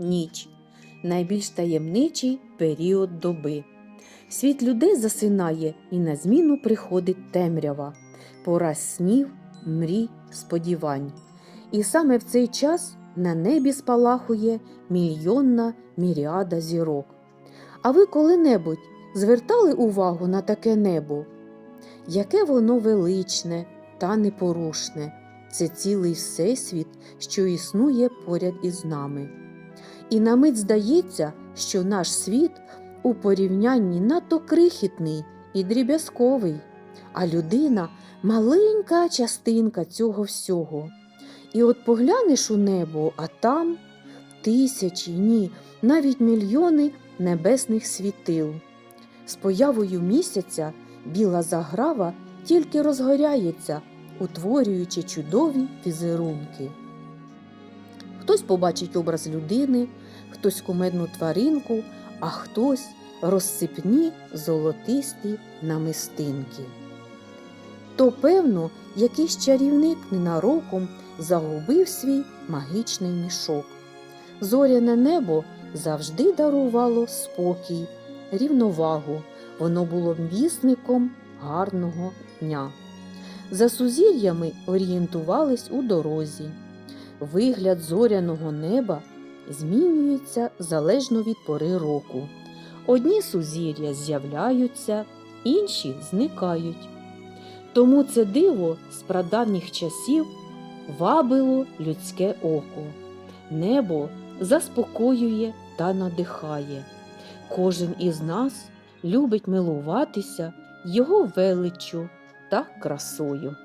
ніч найбільш таємничий період доби. Світ людей засинає і на зміну приходить темрява, пора снів, мрій, сподівань. І саме в цей час на небі спалахує мільйонна міріада зірок. А ви коли-небудь звертали увагу на таке небо? Яке воно величне та непорушне, це цілий всесвіт, що існує поряд із нами. І на мить здається, що наш світ у порівнянні надто крихітний і дріб'язковий, а людина маленька частинка цього всього. І от поглянеш у небо, а там тисячі, ні, навіть мільйони небесних світил. З появою місяця біла заграва тільки розгоряється, утворюючи чудові візерунки. Хтось побачить образ людини, хтось кумедну тваринку, а хтось розсипні золотисті намистинки. То, певно, якийсь чарівник ненароком загубив свій магічний мішок. Зоряне небо завжди дарувало спокій, рівновагу, воно було вісником гарного дня. За сузір'ями орієнтувались у дорозі. Вигляд зоряного неба змінюється залежно від пори року. Одні сузір'я з'являються, інші зникають. Тому це диво з прадавніх часів вабило людське око. Небо заспокоює та надихає. Кожен із нас любить милуватися його величчю та красою.